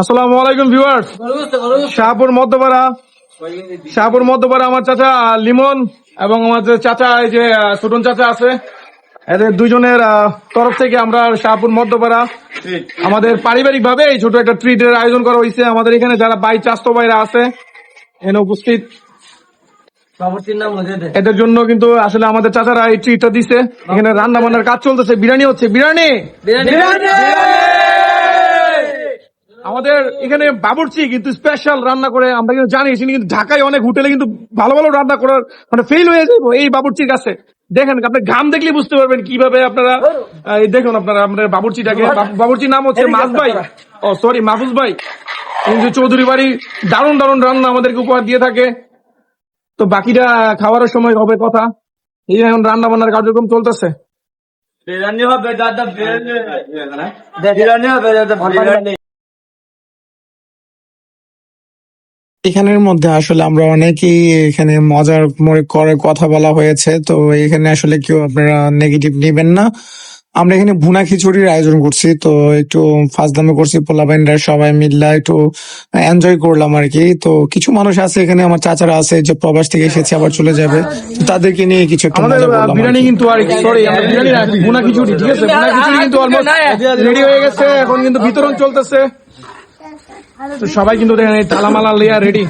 আসসালামু আলাইকুম ভিউয়ার্স। শাহপুর মধ্যপাড়া। শাহপুর মধ্যপাড়া আমার চাচা লিমন এবং আমার যে চাচা এই যে ছোটন চাচা আছে এদের দুজনের তরফ থেকে আমরা শাহপুর মধ্যপাড়া আমাদের পারিবারিক ভাবে এই ছোট একটা ট্রিটের আয়োজন করা হয়েছে। আমাদের এখানে যারা বাই চাস্ত ভাইরা আছে এখানে উপস্থিত। এদের। জন্য কিন্তু আসলে আমাদের চাচারা এই ট্রিটটা দিছে। এখানে রান্না বান্নার কাজ চলতেছে। বিরিয়ানি হচ্ছে। বিরিয়ানি! আমাদের এখানে বাবুর্চি কিন্তু স্পেশাল রান্না করে আমরা কিন্তু জানি তিনি কিন্তু ঢাকায় অনেক হোটেলে কিন্তু ভালো ভালো রান্না করার মানে ফেল হয়ে যাব এই বাবুর্চির কাছে। দেখেন আপনি ঘাম দেখলে বুঝতে পারবেন কীভাবে আপনারা এই দেখুন আপনারা আমাদের বাবুর্চিটাকে বাবু- বাবুর্চির নাম হচ্ছে মাস ভাই। ও সরি মাহফুজ ভাই। কিন্তু চৌধুরী বাড়ি দারুণ দারুণ রান্না আমাদেরকে উপহার দিয়ে থাকে। তো বাকিটা খাওয়ার সময় হবে কথা। এই এখন রান্না বান্নার কার্যক্রম চলতেছে। বিরিয়ানি হবে দাদা বিরিয়ানি বিরিয়ানি হবে দাদা এখানের মধ্যে আসলে আমরা অনেকেই এখানে মজার করে কথা বলা হয়েছে তো এখানে আসলে কেউ আপনারা নেগেটিভ নেবেন না। আমরা এখানে ভুনা খিচুড়ির আয়োজন করছি তো একটু ফার্স্ট দামে করছি পোলাবাইনরা সবাই মিল্লা একটু এনজয় করলাম আর কি তো কিছু মানুষ আছে এখানে আমার চাচারা আছে যে প্রবাস থেকে এসেছে আবার চলে যাবে। তো তাদেরকে নিয়ে কিছু একটু মজা করলাম বিরিয়ানি কিন্তু আর সরি আমরা বিরিয়ানি না ভুনা খিচুড়ি ঠিক আছে? ভুনা খিচুড়ি কিন্তু অলমোস্ট রেডি হয়ে গেছে এখন কিন্তু বিতরণ চলতেছে। তো সবাই কিন্তু দেখেন এই তালামালা লেয়া রেডি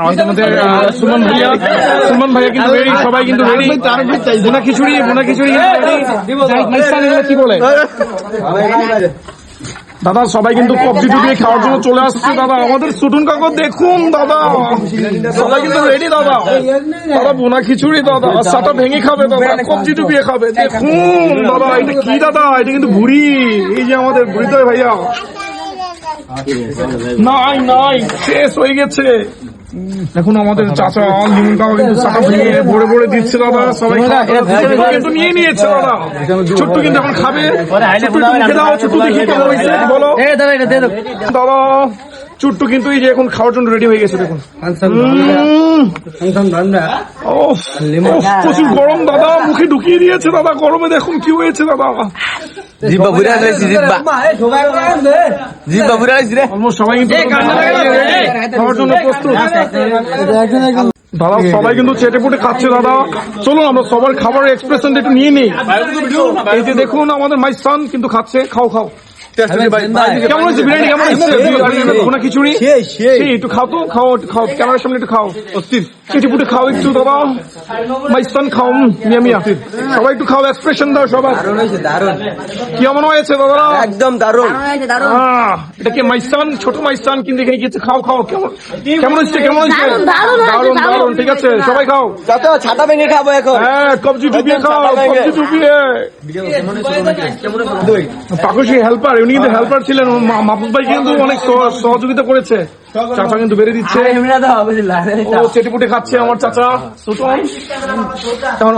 আমাদের মধ্যে সুমন ভাইয়া সুমন ভাইয়া কিন্তু রেডি সবাই কিন্তু রেডি ভুনা খিচুড়ি ভুনা খিচুড়ি কি বলে? দাদা সবাই কিন্তু কবজি ডুবিয়ে খাওয়ার জন্য চলে আসছে দাদা। আমাদের সুটুন কাকু দেখুন দাদা। সবাই কিন্তু রেডি দাদা। দাদা বোনা খিচুড়ি দাদা। সাটা ভেঙে খাবে দাদা। কবজি ডুবিয়ে খাবে। দেখুন দাদা এটা কি দাদা? এটা কিন্তু ভুড়ি। এই যে আমাদের ভুড়িতে ভাইয়া। নাই নাই শেষ হয়ে গেছে। দেখুন আমাদের চাচা লিমন কাকা কিন্তু সাটা ভেঙে ভরে ভরে দিচ্ছে দাদা সবাই কিন্তু নিয়ে নিয়েছে দাদা। ছোট্ট কিন্তু এখন খাবে। দাও ছোট্টু দেখি কেমন হয়েছে বলো। দাদা চুট্টু কিন্তু এই যে এখন খাওয়ার জন্য রেডি হয়ে গেছে দেখুন। প্রচুর গরম দাদা মুখে ঢুকিয়ে দিয়েছে দাদা গরমে দেখুন কি হয়েছে দাদা। জিব্বা বুড়া লাইছি জিব্বা জিব্বা বুড়া লাইছি রে। সবাই কিন্তু জন্য প্রস্তুত। দাদা সবাই কিন্তু চেটে পুটে খাচ্ছে দাদা। চলুন আমরা সবার খাবারের এক্সপ্রেশন একটু নিয়ে নিই। এই যে দেখুন আমাদের মাই সান কিন্তু খাচ্ছে। খাও খাও। কেমন হয়েছে? বিরিয়ানি কেমন হয়েছে? ভুনা খিচুড়ি? একটু খাও তো খাও খাও ক্যামেরার সামনে একটু খাও। খাও একটু খাও উম, মিয়া। মিয়া সবাই একটু খাও এক্সপ্রেশন দাও সবাই কেমন হয়েছে দাদা একদম দারুণ। এটা কি ছোট মাইস্তান কিন্তু এখানে গেছে খাও খাও কেমন কেমন হচ্ছে কেমন হচ্ছে দারুণ, দারুণ দারুণ। দারুণ। ঠিক আছে সবাই খাও। যত ছাতা ভেঙে খাব এখন। হ্যাঁ কবজি ডুবিয়ে খাও কবজি ডুবিয়ে। পাকুশি হেল্পার উনি কিন্তু হেল্পার ছিলেন মা- মাহফুজ ভাই কিন্তু অনেক সহ- সহযোগিতা করেছে চাচা কিন্তু বেড়ে দিচ্ছে ও চেটেপুটে খাচ্ছে আমার চাচা এখন